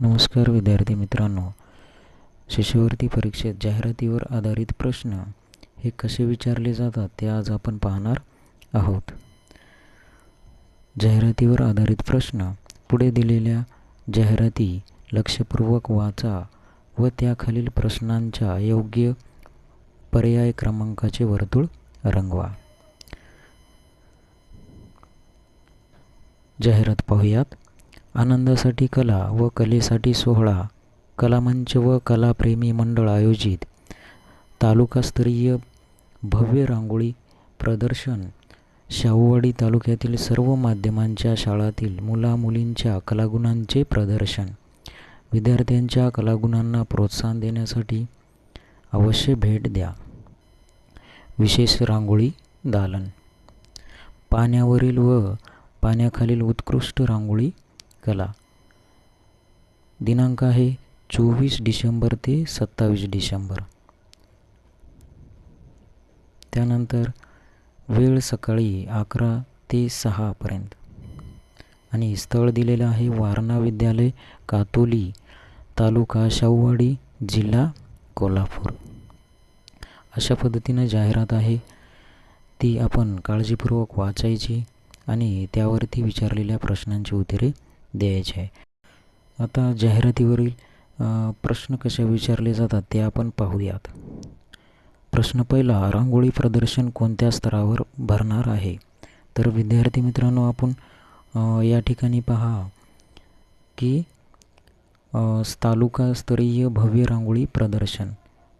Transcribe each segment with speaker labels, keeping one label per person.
Speaker 1: नमस्कार विद्यार्थी मित्रांनो. शिष्यवृत्ती परीक्षेत जाहिरातीवर आधारित प्रश्न हे कसे विचारले जातात ते आज आपण पाहणार आहोत. जाहिरातीवर आधारित प्रश्न. पुढे दिलेल्या जाहिराती लक्षपूर्वक वाचा व त्याखालील प्रश्नांच्या योग्य पर्याय क्रमांकाचे वर्तुळ रंगवा. जाहिरात पाहूयात. आनंदासाठी कला व कलेसाठी सोहळा कलामंच व कलाप्रेमी मंडळ आयोजित तालुकास्तरीय भव्य रांगोळी प्रदर्शन शाहूवाडी तालुक्यातील सर्व माध्यमांच्या शाळातील मुलामुलींच्या कलागुणांचे प्रदर्शन विद्यार्थ्यांच्या कलागुणांना प्रोत्साहन देण्यासाठी अवश्य भेट द्या. विशेष रांगोळी दालन. पाण्यावरील व पाण्याखालील उत्कृष्ट रांगोळी कला. दिनांक आहे चोवीस डिसेंबर ते सत्तावीस डिसेंबर. त्यानंतर वेळ सकाळी अकरा ते सहापर्यंत आणि स्थळ दिलेलं आहे वारणा विद्यालय कातोली तालुका शाहूवाडी जिल्हा कोल्हापूर. अशा पद्धतीनं जाहिरात आहे. ती आपण काळजीपूर्वक वाचायची आणि त्यावरती विचारलेल्या प्रश्नांची उत्तरे द्यायचे. आहे आता जाहिरातीवरील प्रश्न कशा विचारले जातात ते आपण पाहूयात. प्रश्न पहिला रांगोळी प्रदर्शन कोणत्या स्तरावर भरणार आहे? तर विद्यार्थी मित्रांनो आपण या ठिकाणी पहा की तालुकास्तरीय भव्य रांगोळी प्रदर्शन.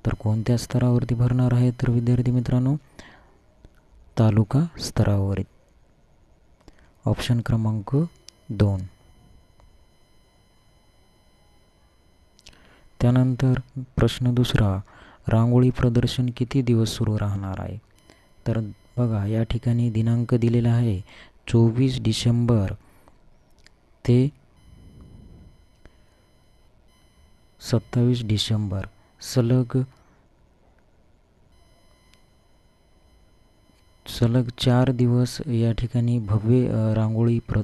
Speaker 1: तर कोणत्या स्तरावरती भरणार आहे? तर विद्यार्थी मित्रांनो तालुका स्तरावर ऑप्शन क्रमांक दोन. त्यानंतर प्रश्न दुसरा रांगोळी प्रदर्शन किती दिवस सुरू राहणार आहे? तर बघा या ठिकाणी दिनांक दिलेला आहे चोवीस डिसेंबर ते सत्तावीस डिसेंबर. सलग सलग चार दिवस या ठिकाणी भव्य रांगोळी प्र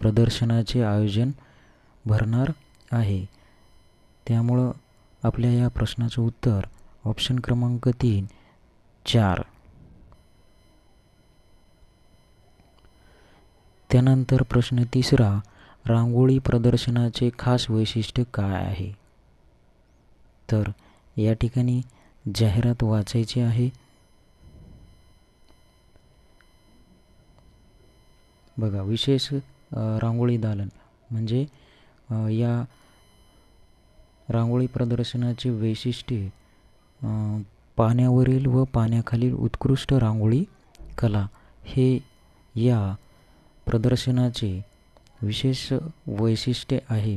Speaker 1: प्रदर्शनाचे आयोजन भरणार आहे. त्यामुळं आपल्या या प्रश्नाचं उत्तर ऑप्शन क्रमांक तीन चार. त्यानंतर प्रश्न तिसरा रांगोळी प्रदर्शनाचे खास वैशिष्ट्य काय आहे? तर या ठिकाणी जाहिरात वाचायची आहे. बघा विशेष रांगोळी दालन म्हणजे या रांगोळी प्रदर्शनाचे वैशिष्ट्ये पाण्यावरील व पाण्याखालील उत्कृष्ट रांगोळी कला हे या प्रदर्शनाचे विशेष वैशिष्ट्य आहे.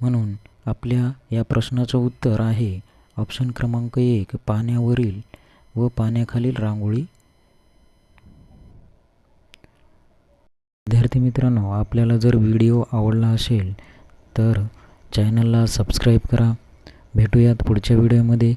Speaker 1: म्हणून आपल्या या प्रश्नाचं उत्तर आहे ऑप्शन क्रमांक एक पाण्यावरील व पाण्याखालील रांगोळी विद्यार्थी मित्रांनो आपल्याला जर व्हिडिओ आवडला असेल तर चॅनलला सबस्क्राईब करा. भेटूयात पुढच्या व्हिडिओमध्ये.